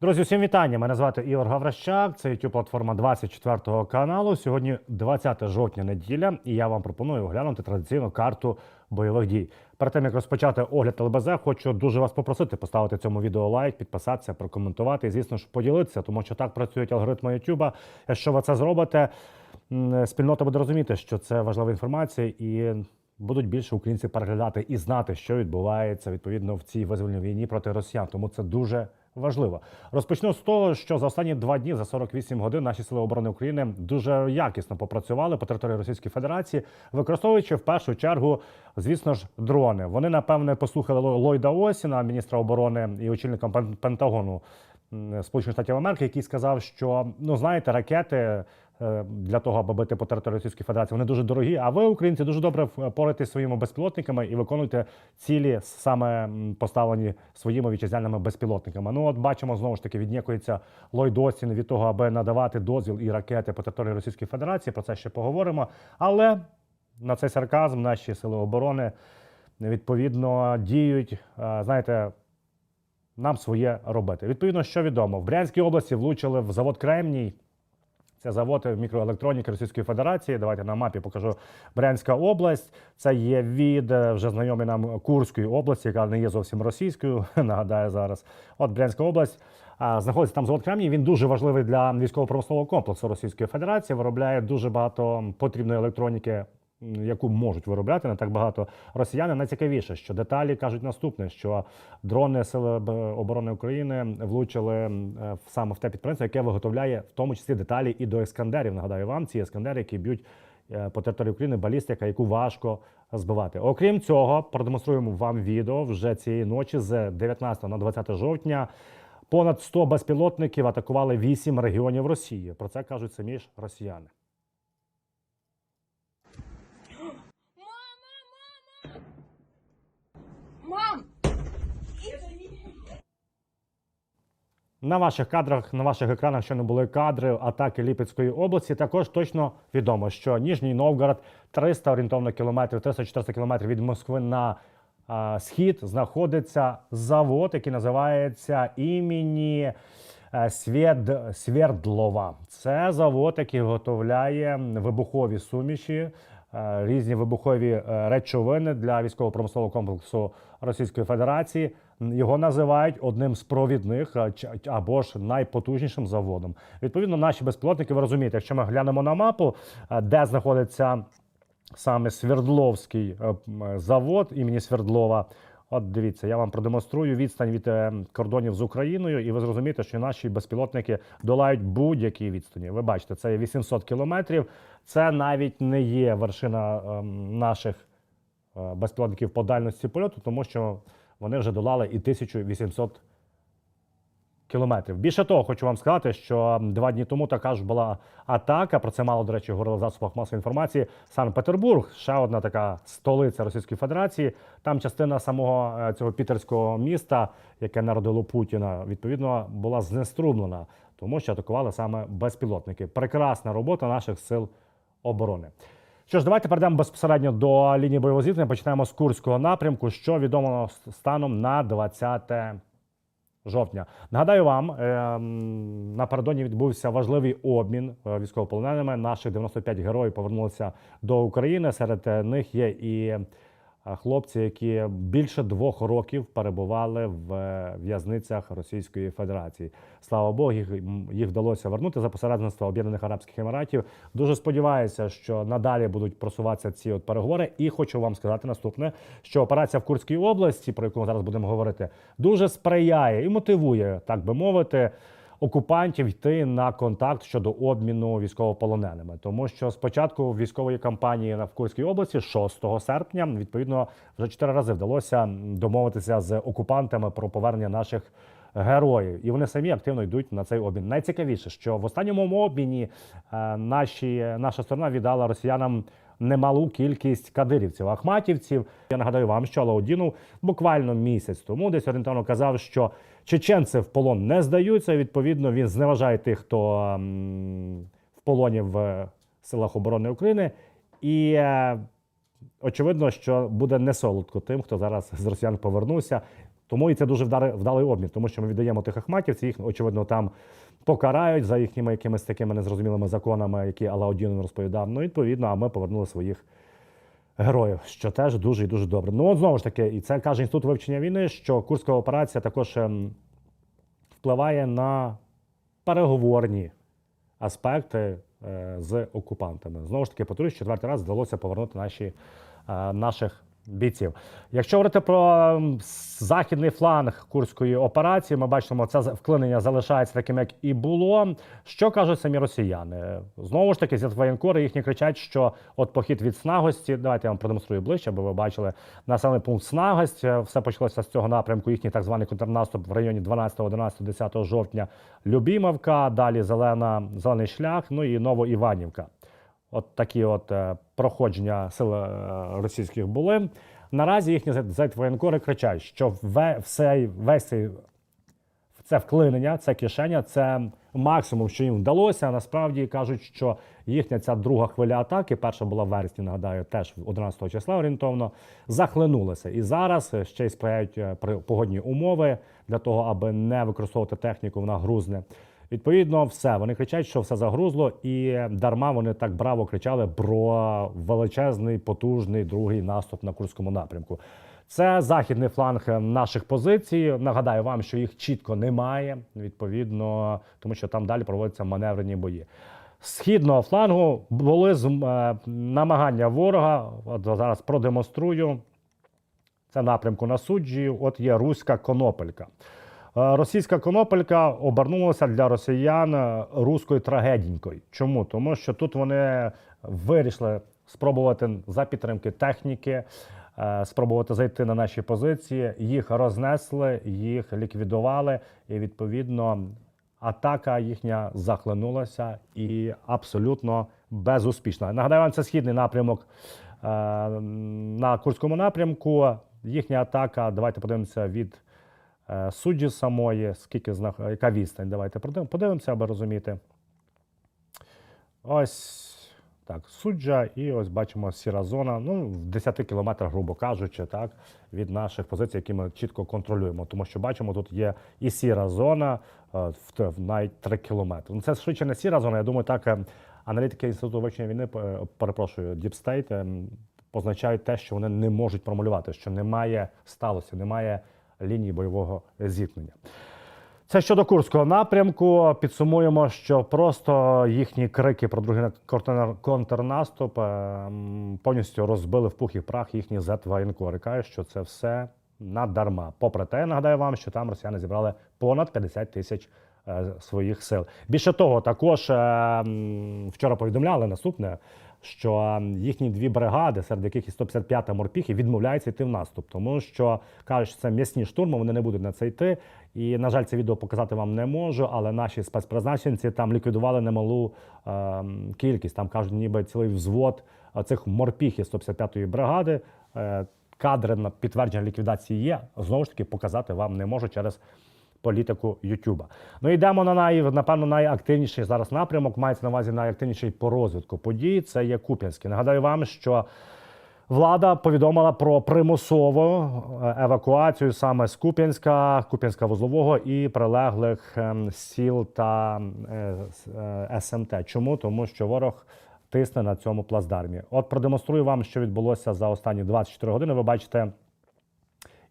Друзі, всім вітання. Мене звати Ігор Гаврищак. Це youtube платформа 24 каналу. Сьогодні 20 жовтня неділя, і я вам пропоную оглянути традиційну карту бойових дій. Перед тим як розпочати огляд ЛБЗ, хочу дуже вас попросити поставити цьому відео лайк, підписатися, прокоментувати і, звісно ж, поділитися, тому що так працюють алгоритми YouTube. Якщо ви це зробите, спільнота буде розуміти, що це важлива інформація і. Будуть більше українців переглядати і знати, що відбувається відповідно в цій визвольній війні проти росіян. Тому це дуже важливо. Розпочну з того, що за останні два дні за 48 годин наші сили оборони України дуже якісно попрацювали по території Російської Федерації, використовуючи в першу чергу, звісно ж, дрони. Вони напевне послухали Ло- Ллойда Осіна, міністра оборони і очільника Пен- Пентагону. Сполучених Штатів Америки, який сказав, що ну знаєте, ракети для того, аби бити по території Російської Федерації, вони дуже дорогі. А ви, українці, дуже добре поратись своїми безпілотниками і виконуєте цілі саме поставлені своїми вітчизняними безпілотниками. Ну от бачимо знову ж таки, віднікується Ллойд Остін від того, аби надавати дозвіл і ракети по території Російської Федерації. Про це ще поговоримо. Але на цей сарказм наші сили оборони відповідно діють. е, Знаєте, нам своє робити. Відповідно, що відомо, в Брянській області влучили в завод Кремній. Це завод мікроелектроніки Російської Федерації. Давайте на мапі покажу Брянська область. Це є від е, вже знайомі нам Курської області, яка не є зовсім російською. Нагадаю зараз. От Брянська область. Знаходиться там завод Кремній. Він дуже важливий для військово-промислового комплексу Російської Федерації. Виробляє дуже багато потрібної електроніки, яку можуть виробляти не так багато росіяни. Найцікавіше, що деталі кажуть наступне: що дрони Сили оборони України влучили е, саме в те підприємство, яке виготовляє в тому числі деталі і до ескандерів. Нагадаю вам, ці ескандери, які б'ють е, по території України балістика, яку важко збивати. Окрім цього, продемонструємо вам відео вже цієї ночі з 19 на 20 жовтня. Понад 100 безпілотників атакували 8 регіонів Росії. Про це кажуть самі ж росіяни. На ваших кадрах, на ваших екранах, що не були кадри атаки Ліпецької області, також точно відомо, що Ніжній Новгород 300 орієнтовно кілометрів, 300-400 кілометрів від Москви на а, схід знаходиться завод, який називається імені е, Свєд, Свердлова. Це завод, який виготовляє вибухові суміші, е, різні вибухові е, речовини для військово-промислового комплексу Російської Федерації. Його називають одним з провідних або ж найпотужнішим заводом. Відповідно, наші безпілотники, ви розумієте, якщо ми глянемо на мапу, де знаходиться саме Свердловський е, завод імені Свердлова. От дивіться, я вам продемонструю відстань від е, кордонів з Україною, і ви зрозумієте, що наші безпілотники долають будь-які відстані. Ви бачите, це є 800 кілометрів. Це навіть не є вершина ем, наших е, безпілотників по дальності польоту, тому що вони вже долали і 1800 кілометрів. Більше того, хочу вам сказати, що два дні тому така ж була атака. Про це мало, до речі, говорили в засобах масової інформації. Санкт-Петербург, ще одна така столиця Російської Федерації. Там частина самого е, цього пітерського міста, яке народило Путіна, відповідно була знеструмлена, тому що атакували саме безпілотники. Прекрасна робота наших сил оборони. Що ж, давайте перейдемо безпосередньо до лінії бойового зіткнення. Починаємо з Курського напрямку, що відомо станом на 20 жовтня. Нагадаю вам, ем, напередодні відбувся важливий обмін е, військовополоненими. Наших 95 героїв повернулися до України. Серед е, них є і хлопці, які більше двох років перебували в е, в'язницях Російської Федерації. Слава Богу, їх, їх вдалося вернути за посередництва Об'єднаних Арабських Еміратів. Дуже сподіваюся, що надалі будуть просуватися ці от переговори. І хочу вам сказати наступне: що операція в Курській області, про яку ми зараз будемо говорити, дуже сприяє і мотивує, так би мовити. Окупантів йти на контакт щодо обміну військовополоненими, тому що спочатку військової кампанії в Курській області, 6 серпня, відповідно, вже чотири рази вдалося домовитися з окупантами про повернення наших героїв, і вони самі активно йдуть на цей обмін. Найцікавіше, що в останньому обміні е, наші, наша сторона віддала росіянам немалу кількість кадирівців, ахматівців. Я нагадаю вам, що Алаудінов буквально місяць тому десь орієнтовно казав, що чеченці в полон не здаються. Відповідно, він зневажає тих, хто в полоні в силах оборони України. І е, очевидно, що буде не солодко тим, хто зараз з росіян повернувся. Тому і це дуже вдалий обмін, тому що ми віддаємо тих ахматівців, їх очевидно там покарають за їхніми якимись такими незрозумілими законами, які Алаудін розповідав. Ну, відповідно, а ми повернули своїх героїв, що теж дуже і дуже добре. Ну от знову ж таки, і це каже інститут вивчення війни, що курська операція також ем, впливає на переговорні аспекти е, з окупантами. Знову ж таки, повторюсь, четвертий раз вдалося повернути наші, наших бійців. Якщо говорити про західний фланг курської операції, ми бачимо, це вклинення залишається таким, як і було. Що кажуть самі росіяни? Знову ж таки, зі воєнкори їхні кричать, що от похід від Снагості. Давайте я вам продемонструю ближче, аби ви бачили населений пункт Снагость. Е, Все почалося з цього напрямку. Їхній так званий контрнаступ в районі 12, 11, 10 жовтня. Любімовка, далі зелена, зелений шлях, ну і Новоіванівка. От такі от е, проходження сил е, російських були. Наразі їхні зетвоєнкори кричать, що все, весь цей це вклинення, це кишеня, це максимум, що їм вдалося. Насправді кажуть, що їхня ця друга хвиля атаки, перша була в вересні, нагадаю, теж 11 числа орієнтовно, захлинулася. І зараз ще й сприяють е, погодні умови для того, аби не використовувати техніку, вона грузне. Відповідно, все вони кричать, що все загрузло, і дарма вони так браво кричали про величезний потужний другий наступ на курському напрямку. Це західний фланг наших позицій. Нагадаю вам, що їх чітко немає, відповідно, тому що там далі проводяться маневрені бої. Східного флангу були е, намагання ворога. От зараз продемонструю. Це напрямку на суджі. От є руська конопелька. Російська конопелька обернулася для росіян е, руською трагедінькою. Чому? Тому що тут вони вирішили спробувати за підтримки техніки, е, спробувати зайти на наші позиції. Їх рознесли, їх ліквідували, і відповідно атака їхня захлинулася і абсолютно безуспішна. Нагадаю вам, це східний напрямок е, на Курському напрямку. Їхня атака. Давайте подивимося від е, суджі самої, скільки знах... яка відстань. Давайте подивимося, аби розуміти. Ось так, суджа, і ось бачимо сіра зона. Ну, в 10 кілометрах, грубо кажучи, так, від наших позицій, які ми чітко контролюємо. Тому що бачимо, тут є і сіра зона е, в, навіть 3 кілометри. Ну, це швидше не сіра зона. Я думаю, так е, аналітики Інституту вивчення війни, перепрошую, Deep State, е, позначають те, що вони не можуть промалювати, що немає сталося, немає лінії бойового зіткнення. Це щодо Курського напрямку. Підсумуємо, що просто їхні крики про другий контрнаступ е, повністю розбили в пух і прах їхні зет-воєнкори. Кажуть, що це все надарма. Попри те, я нагадаю вам, що там росіяни зібрали понад 50 тисяч е, своїх сил. Більше того, також е, вчора повідомляли наступне, що їхні дві бригади, серед яких і 155-та морпіхи, відмовляються йти в наступ, тому що кажуть, що це м'ясні штурми, вони не будуть на це йти. І, на жаль, це відео показати вам не можу, але наші спецпризначенці там ліквідували немалу е, кількість. Там кажуть, ніби цілий взвод цих морпіхів 155-ї бригади. Е, кадри на підтвердження ліквідації є. Знову ж таки, показати вам не можу через політику Ютуба. Ну йдемо на най, напевно, найактивніший зараз напрямок. Мається на увазі найактивніший по розвитку подій. Це є Куп'янський. Нагадаю вам, що влада повідомила про примусову е, евакуацію саме з Куп'янська, Куп'янська вузлового і прилеглих ем, сіл та е, с- е, СМТ. Чому? Тому що ворог. Тисне на цьому плацдармі. От продемонструю вам, що відбулося за останні 24 години. Ви бачите,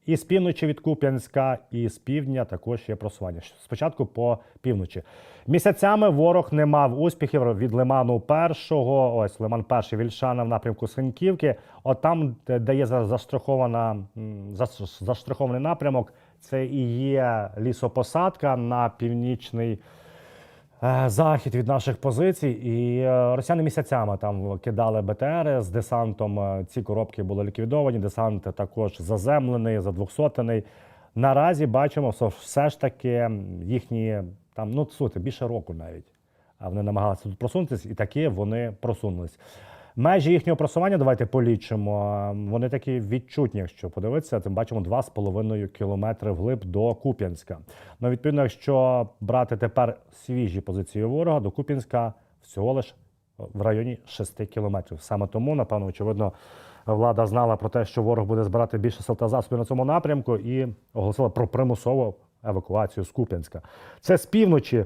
і з півночі від Куп'янська, і з півдня також є просування. Спочатку по півночі. Місяцями ворог не мав успіхів від Лиману першого. Ось Лиман перший Вільшана в напрямку Синьківки. От там, де є за- застрахована застрахований напрямок, це і є лісопосадка на північний. Е, Захід від наших позицій, і е, росіяни місяцями там кидали БТРи з десантом. Е, Ці коробки були ліквідовані. Десант також заземлений, задвохсотений. Наразі бачимо, що все ж таки їхні там, ну сути більше року навіть. А вони намагалися тут просунутися, і таки вони просунулись. Межі їхнього просування, давайте полічимо. Вони такі відчутні, якщо подивитися, тим бачимо 2,5 кілометри вглиб до Куп'янська. Ну, відповідно, якщо брати тепер свіжі позиції ворога, до Куп'янська всього лиш в районі 6 кілометрів. Саме тому, напевно, очевидно, влада знала про те, що ворог буде збирати більше сил та засобів на цьому напрямку, і оголосила про примусову евакуацію з Куп'янська. Це з півночі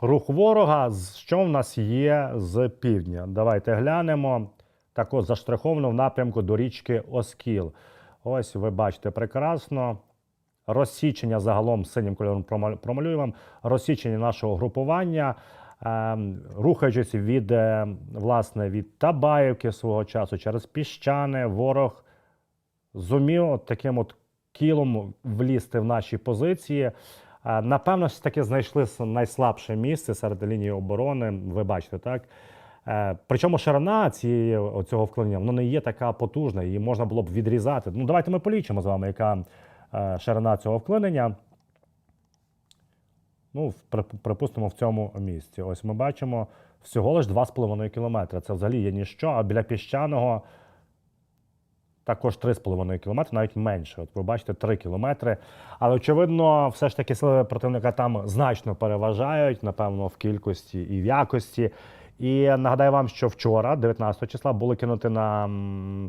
рух ворога. Що в нас є з півдня? Давайте глянемо. Так от заштриховано в напрямку до річки Оскіл. Ось ви бачите прекрасно. Розсічення загалом синім кольором промалюю вам. Розсічення нашого групування, ем, рухаючись від, е, власне, від Табаївки свого часу через піщане, ворог зумів таким от кілом влізти в наші позиції. Напевно, ж таки знайшли найслабше місце серед лінії оборони. Ви бачите, так? Е, Причому ширина цієї оцього вклонення воно не є така потужна, її можна було б відрізати. Ну, давайте ми полічимо з вами, яка е, ширина цього вклинення. Ну, припустимо, в цьому місці. Ось ми бачимо всього лиш 2,5 кілометри. Це взагалі є ніщо, а біля піщаного також 3,5 кілометри, навіть менше. От ви бачите 3 кілометри. Але очевидно, все ж таки сили противника там значно переважають, напевно, в кількості і в якості. І нагадаю вам, що вчора, 19 числа, були кинути на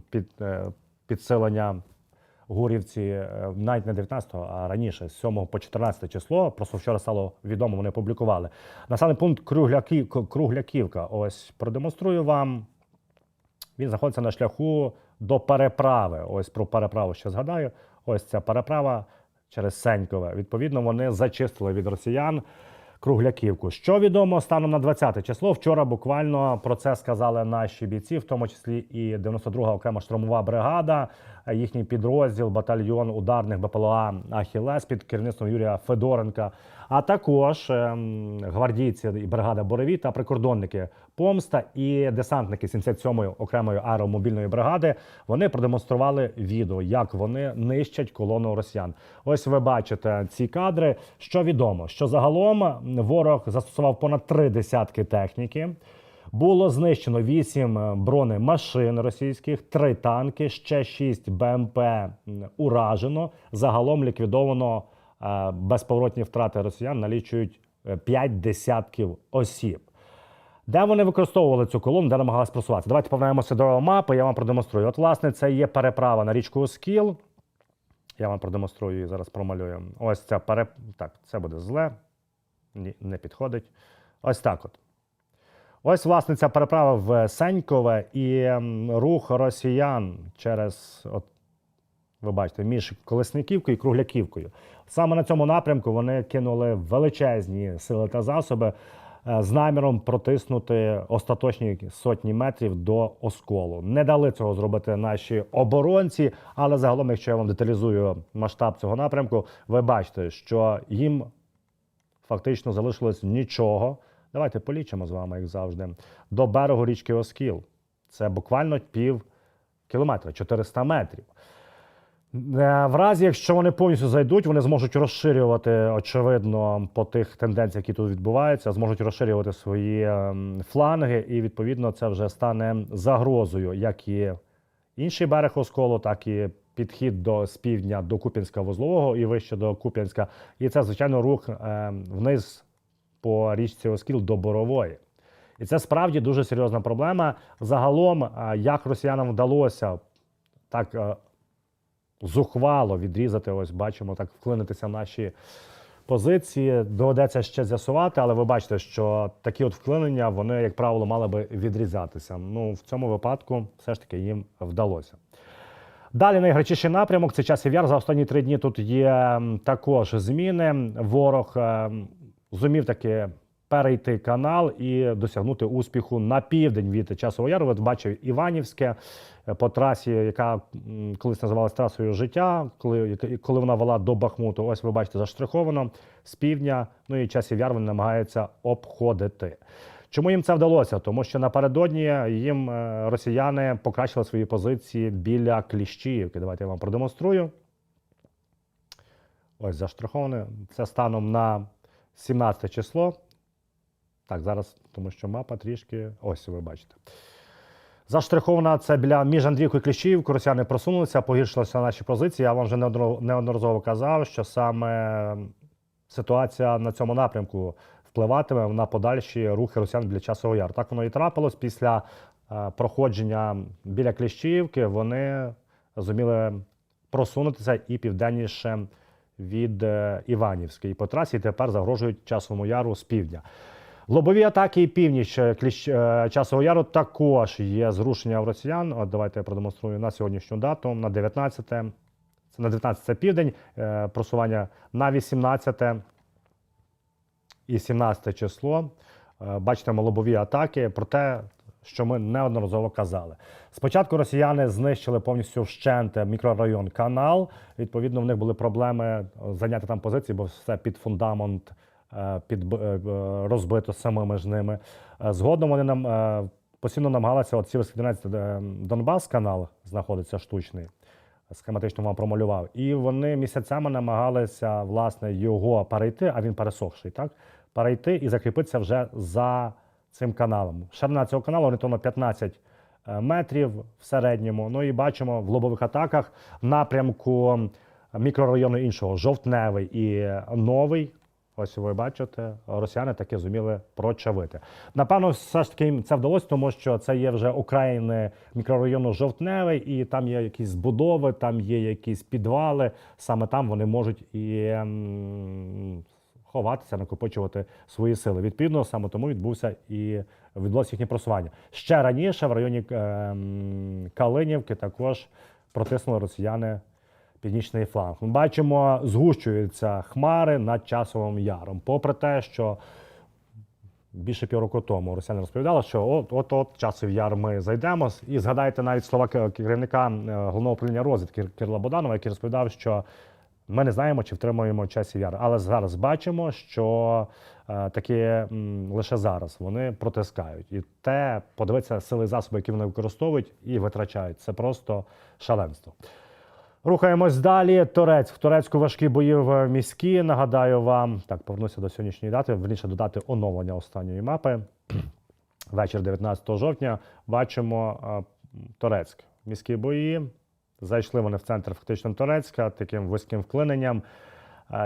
під, е, підсилення Гурівці е, навіть не 19-го, а раніше, з 7 по 14 число. Просто вчора стало відомо, вони публікували. Населений пункт Кругляків, Кругляківка. Ось продемонструю вам. Він знаходиться на шляху до переправи. Ось про переправу ще згадаю. Ось ця переправа через Сенькове. Відповідно, вони зачистили від росіян Кругляківку. Що відомо станом на 20 число? Вчора буквально про це сказали наші бійці, в тому числі і 92-га окрема штурмова бригада, їхній підрозділ, батальйон ударних БПЛА Ахілес під керівництвом Юрія Федоренка, а також ем, гвардійці і бригада Борові та прикордонники Помста і десантники 77-ї окремої аеромобільної бригади. Вони продемонстрували відео, як вони нищать колону росіян. Ось ви бачите ці кадри. Що відомо, що загалом ворог застосував понад три десятки техніки. Було знищено 8 бронемашин російських, 3 танки, ще 6 БМП уражено. Загалом ліквідовано е, безповоротні втрати росіян налічують 5 десятків осіб. Де вони використовували цю колону, де намагалися просуватися? Давайте повернемося до мапи, я вам продемонструю. От, власне, це є переправа на річку Оскіл. Я вам продемонструю і зараз промалюю. Ось ця пере... Так, це буде зле. Ні, не підходить. Ось так от. Ось, власне, ця переправа в Сенькове і рух росіян через, от, ви бачите, між Колесниківкою і Кругляківкою. Саме на цьому напрямку вони кинули величезні сили та засоби е, з наміром протиснути остаточні сотні метрів до осколу. Не дали цього зробити наші оборонці, але загалом, якщо я вам деталізую масштаб цього напрямку, ви бачите, що їм фактично залишилось нічого. Давайте полічимо з вами, як завжди, до берегу річки Оскіл. Це буквально пів кілометра, 400 метрів. Е, В разі, якщо вони повністю зайдуть, вони зможуть розширювати, очевидно, по тих тенденціях, які тут відбуваються, зможуть розширювати свої ем, фланги, і відповідно це вже стане загрозою, як і інший берег Осколу, так і підхід до з півдня до Куп'янська вузлового і вище до Куп'янська. І це, звичайно, рух ем, вниз по річці Оскіл до Борової. І це справді дуже серйозна проблема. Загалом, е, як росіянам вдалося так е, зухвало відрізати, ось бачимо, так вклинитися в наші позиції. Доведеться ще з'ясувати, але ви бачите, що такі от вклинення, вони, як правило, мали би відрізатися. Ну, в цьому випадку все ж таки їм вдалося. Далі найгарячіший напрямок це часів яр. За останні три дні тут є також зміни. Ворог ем, зумів таки перейти канал і досягнути успіху на південь від часового яру. Ви бачив Іванівське е, по трасі, яка колись називалась трасою життя, коли, коли вона вела до Бахмуту. Ось ви бачите, заштриховано з півдня. Ну і часів яр вони намагаються обходити. Чому їм це вдалося? Тому що напередодні їм е, росіяни покращили свої позиції біля Кліщіївки. Давайте я вам продемонструю. Ось заштриховане. Це станом на 17 число. Так, зараз, тому що мапа трішки. Ось ви бачите. Заштрихована це біля між Андріївкою і Кліщіївкою. Росіяни просунулися, погіршилися наші позиції. Я вам вже неодноразово казав, що саме ситуація на цьому напрямку впливатиме на подальші рухи росіян біля часового яру. Так воно і трапилось після е, проходження біля Кліщіївки вони зуміли просунутися і південніше від е, Іванівської. По трасі тепер загрожують часовому яру з півдня. Лобові атаки і північ е, кліщ, е, часового яру також є зрушення в росіян. От давайте я продемонструю на сьогоднішню дату, на 19. Це на 19 це південь, просування на 18 і 17 число. Бачимо лобові атаки про те, що ми неодноразово казали. Спочатку росіяни знищили повністю вщент мікрорайон канал. Відповідно, в них були проблеми е, зайняти там позиції, бо все під фундамент е, під, е, розбито самими ж ними. Згодом вони нам постійно намагалися, от Сіверський Донець, де Донбас канал знаходиться штучний схематично вам промалював. І вони місяцями намагалися власне його перейти, а він пересохший, так? Перейти і закріпитися вже за цим каналом. Ширина цього каналу орієнтовно 15 е, метрів в середньому. Ну і бачимо в лобових атаках напрямку мікрорайону іншого жовтневий і новий. Ось ви бачите, росіяни таки зуміли прочавити. Напевно, все ж таки їм це вдалося, тому що це є вже окраїни мікрорайону Жовтневий, і там є якісь збудови, там є якісь підвали. Саме там вони можуть і ховатися, накопичувати свої сили. Відповідно, саме тому відбувся і відбулося їхнє просування. Ще раніше в районі ем, Калинівки також протиснули росіяни північний фланг. Ми бачимо, згущуються хмари над часовим яром. Попри те, що більше півроку тому росіяни розповідали, що от от от часов яр ми зайдемо. І згадайте навіть слова керівника е, головного управління розвідки Кирила Боданова, який розповідав, що ми не знаємо, чи втримуємо часів яр. Але зараз бачимо, що е, таки лише зараз вони протискають. І те, подивитися сили засоби, які вони використовують і витрачають. Це просто шаленство. Рухаємось далі. Торець в Турецьку важкі бої в міські. Нагадаю вам, так повернуся до сьогоднішньої дати. Верніше додати оновлення останньої мапи. Вечір 19 жовтня. Бачимо е, Торецьк. Міські бої. Зайшли вони в центр фактично Торецька таким вузьким вклиненням.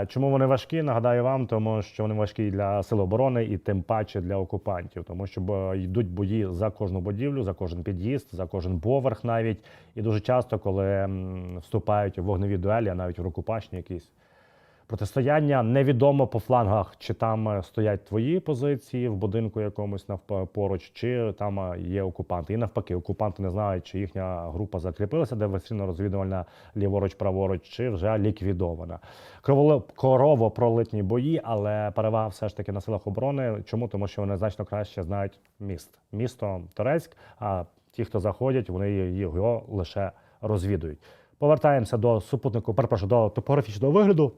Чому вони важкі? Нагадаю вам, тому що вони важкі для сил оборони і тим паче для окупантів, тому що йдуть бої за кожну будівлю, за кожен під'їзд, за кожен поверх навіть. І дуже часто, коли вступають в вогневі дуелі, а навіть в рукопашні якісь протистояння, невідомо по флангах, чи там е, стоять твої позиції в будинку якомусь поруч, чи там е, є окупанти. І навпаки, окупанти не знають, чи їхня група закріпилася, де розвідувальна ліворуч, праворуч, чи вже ліквідована. Кроволе- Кровопролитні бої, але перевага все ж таки на силах оборони. Чому? Тому що вони значно краще знають міст. Місто Торецьк, а ті, хто заходять, вони його лише розвідують. Повертаємося до супутнику, перепрошую, до топографічного вигляду.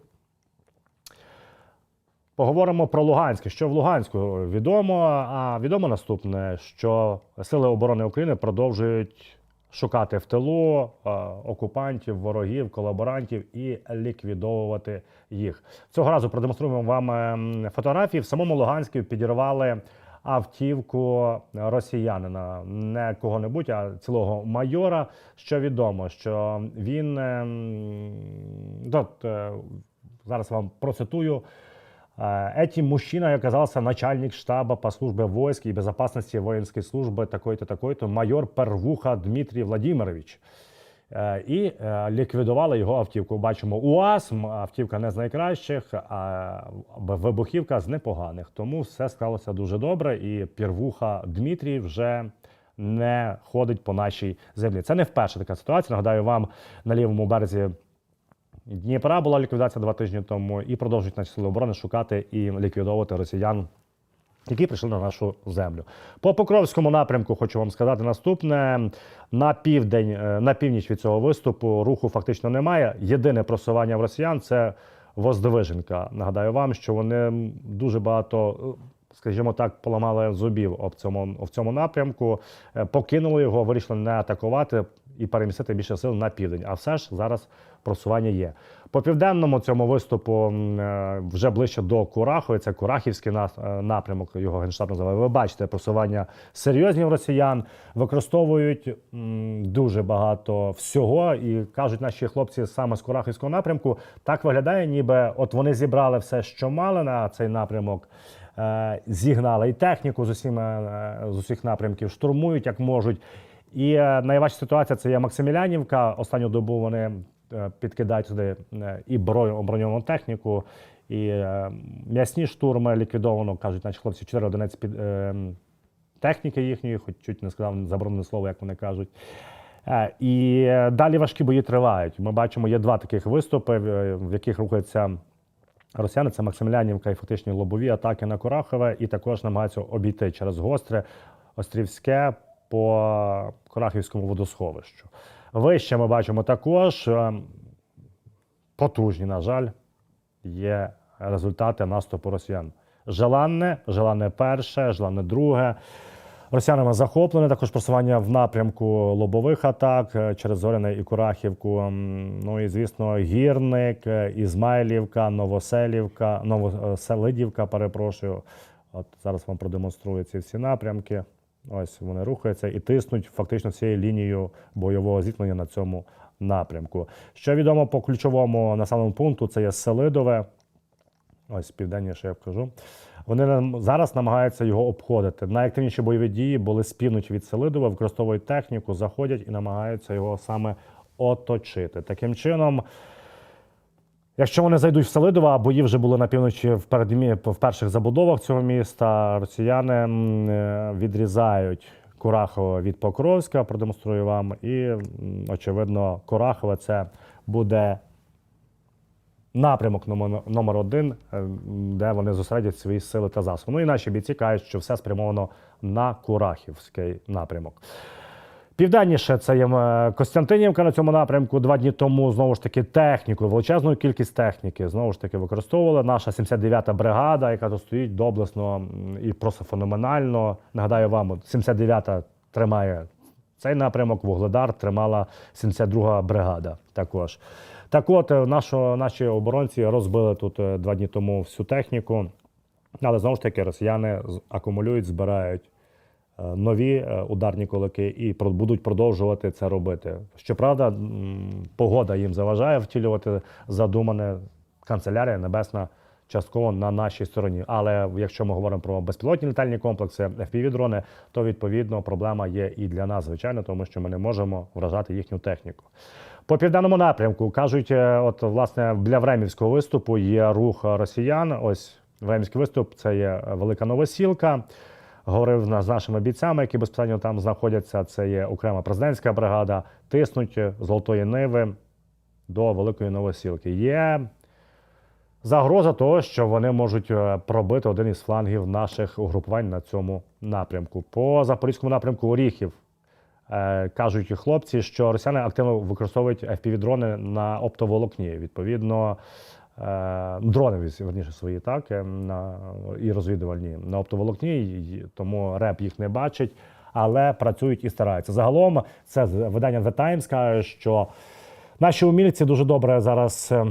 Поговоримо про Луганське. Що в Луганську відомо? А відомо наступне, що Сили оборони України продовжують шукати в тилу е, окупантів, ворогів, колаборантів і ліквідовувати їх. Цього разу продемонструємо вам ем, фотографії. В самому Луганську підірвали автівку росіянина, не кого-небудь, а цілого майора. Що відомо, що він ем, от, е, зараз вам процитую. Э, Этим мужчиной оказался начальник штаба по службе войск и безопасности воинской службы такой-то, такой-то, майор Первуха Дмитрій Владимирович. Е, І е, ліквідували його автівку. Бачимо УАЗ, м, автівка не з найкращих, а вибухівка з непоганих. Тому все склалося дуже добре. І Первуха Дмитрій вже не ходить по нашій землі. Це не вперше така ситуація. Нагадаю вам на лівому березі Дніпра була ліквідація два тижні тому, і продовжують наші сили оборони шукати і ліквідовувати росіян, які прийшли на нашу землю. По Покровському напрямку хочу вам сказати наступне: на південь, е, на північ від цього виступу руху фактично немає. Єдине просування в росіян це Воздвиженка. Нагадаю вам, що вони дуже багато. е, Скажімо так, поламали зубів об цьому в цьому напрямку, Е, покинули його, вирішили не атакувати і перемістити більше сил на південь. А все ж зараз просування є. По південному цьому виступу е, вже ближче до Курахові, це Курахівський е, напрямок, його генштаб називає. Ви бачите просування серйозні в росіян, використовують дуже багато всього. І кажуть наші хлопці саме з Курахівського напрямку, так виглядає, ніби от вони зібрали все, що мали на цей напрямок. е, зігнали і техніку з усіма з усіх напрямків, штурмують як можуть. І найважча ситуація це є Максимілянівка. Останню добу вони підкидають сюди е, і броньовану техніку, і е, м'ясні штурми ліквідовано, кажуть наші хлопці, 4 одиниці під, е, техніки їхньої, хоч чуть не сказав заборонене слово, як вони кажуть. Е, І е, далі важкі бої тривають. Ми бачимо, є два таких виступи, в яких рухаються росіяни. Це Максимилянівка і фактичні лобові атаки на Корахове, і також намагаються обійти через гостре Острівське по Корахівському водосховищу. Вище ми бачимо також е, потужні, на жаль, є результати наступу росіян. Желанне, желанне перше, желанне друге. Росіянами захоплене також просування в напрямку лобових атак е, через Зоряне і Курахівку. Ну і звісно, Гірник, е, Ізмайлівка, Новоселівка, Новоселидівка, перепрошую. От зараз вам продемонструю ці всі напрямки. Ось вони рухаються і тиснуть фактично всією лінією бойового зіткнення на цьому напрямку. Що відомо по ключовому населеному пункту, це є Селидове. Ось південніше я вкажу. Вони зараз намагаються його обходити. Найактивніші бойові дії були з півночі від Селидова, використовують техніку, заходять і намагаються його саме оточити. Таким чином, якщо вони зайдуть в Селидово, а бої вже були на півночі в передмі в перших забудовах цього міста, росіяни е, відрізають. Курахово від Покровська продемонструю вам, і очевидно, Курахове це буде напрямок номер один, е, де вони зосередять свої сили та засоби. Ну і наші бійці кажуть, що все спрямовано на Курахівський напрямок. Південніше це є е, Костянтинівка на цьому напрямку. Два дні тому знову ж таки техніку, величезну кількість техніки знову ж таки використовували. Наша 79-та бригада, яка тут стоїть доблесно і просто феноменально. Нагадаю вам, 79-та тримає цей напрямок, Вугледар тримала 72-га бригада також. Так от, е, нашо, наші оборонці розбили тут е, два дні тому всю техніку, але знову ж таки росіяни акумулюють, збирають нові е, ударні кулаки і будуть продовжувати це робити. Щоправда, погода їм заважає втілювати задумане канцелярія небесна частково на нашій стороні. Але якщо ми говоримо про безпілотні літальні комплекси, FPV-дрони, то відповідно проблема є і для нас, звичайно, тому що ми не можемо вражати їхню техніку. По південному напрямку кажуть, е, от власне для Времівського виступу є рух росіян. Ось Времівський виступ це є велика новосілка. Говорив з нашими бійцями, які безпосередньо там знаходяться. Це є окрема президентська бригада. Тиснуть Золотої Ниви до Великої Новосілки. Є загроза того, що вони можуть е, пробити один із флангів наших угрупувань на цьому напрямку. По запорізькому напрямку Оріхів е, кажуть хлопці, що росіяни активно використовують FPV-дрони на оптоволокні. Відповідно, е, дрони верніше свої, так е, на і розвідувальні на оптоволокні, тому РЕП їх не бачить, але працюють і стараються. Загалом, це видання The Times каже, що наші умільці дуже добре зараз. е,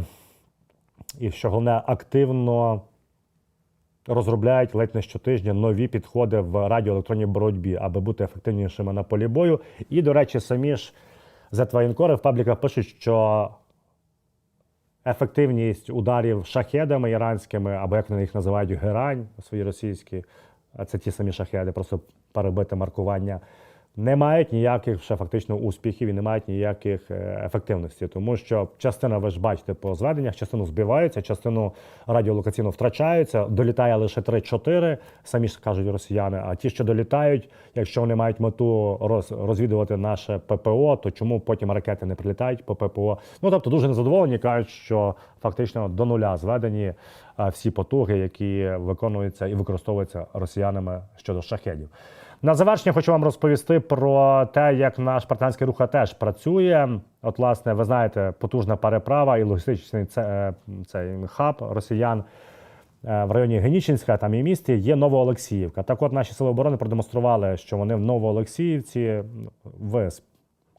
і що головне активно розробляють ледь не щотижня нові підходи в радіоелектронній боротьбі, аби бути ефективнішими на полі бою. І, до речі, самі ж зетвоєнкори в пабліках пишуть, що ефективність ударів шахедами іранськими, або як вони їх називають, герань свої російські, а це ті самі шахеди, просто перебите маркування. Не мають ніяких ще фактично успіхів і не мають ніяких е, ефективності, тому що частина, ви ж бачите по зведеннях, частину збиваються, частину радіолокаційно втрачаються, долітає лише 3-4, самі ж кажуть росіяни. А ті, що долітають, якщо вони мають мету роз, розвідувати наше ППО, то чому потім ракети не прилітають по ППО? Ну тобто дуже незадоволені, кажуть, що фактично до нуля зведені всі потуги, які виконуються і використовуються росіянами щодо шахедів. На завершення хочу вам розповісти про те, як наш партизанський рух теж працює. От, власне, ви знаєте, потужна переправа і логістичний е, цей хаб росіян е, в районі Генічинська, там і місті, є Новоолексіївка. Так от наші сили оборони продемонстрували, що вони в Новоолексіївці в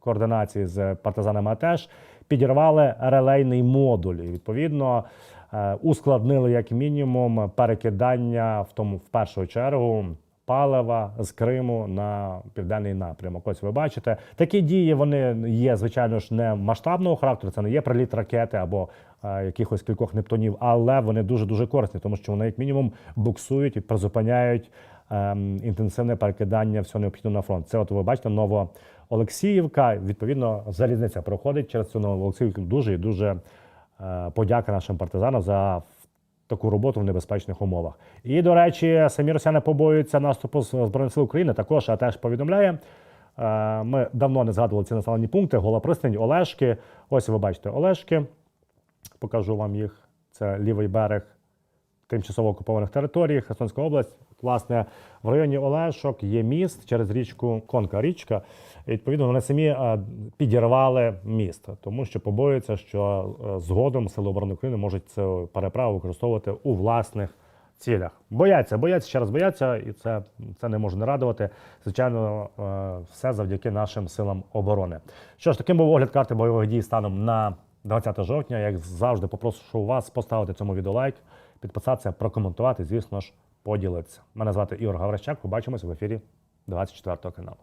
координації з партизанами АТЕШ підірвали релейний модуль. І, відповідно, е, ускладнили як мінімум перекидання в тому в першу чергу палива з Криму на південний напрямок. Ось ви бачите, такі дії вони є, звичайно ж, не масштабного характеру. Це не є приліт ракети або е, якихось кількох нептунів, але вони дуже дуже корисні, тому що вони як мінімум буксують і призупиняють ем, інтенсивне перекидання всього необхідного на фронт. Це от ви бачите Новоолексіївка. Відповідно, залізниця проходить через цю Новоолексіївку. Дуже і дуже е, подяка нашим партизанам за таку роботу в небезпечних умовах. І, до речі, самі росіяни побоюються наступу Збройних сил України. Також а теж повідомляє. е, Ми давно не згадували ці населені пункти. Гола пристань, Олешки. Ось ви бачите Олешки. Покажу вам їх. Це лівий берег тимчасово окупованих територій, Херсонська область. Власне, в районі Олешок є міст через річку Конка річка. І, відповідно, вони самі е, підірвали міст, тому що побоюються, що е, згодом Сили оборони України можуть цю переправу використовувати у власних цілях. Бояться, бояться, ще раз бояться, і це, це не може не радувати. Звичайно, е, все завдяки нашим силам оборони. Що ж, таким був огляд карти бойових дій станом на 20 жовтня. Як завжди, попрошу вас поставити цьому відео лайк, підписатися, прокоментувати, звісно ж, поділитися. Мене звати Ігор Гаврищак. Побачимось в ефірі 24 каналу.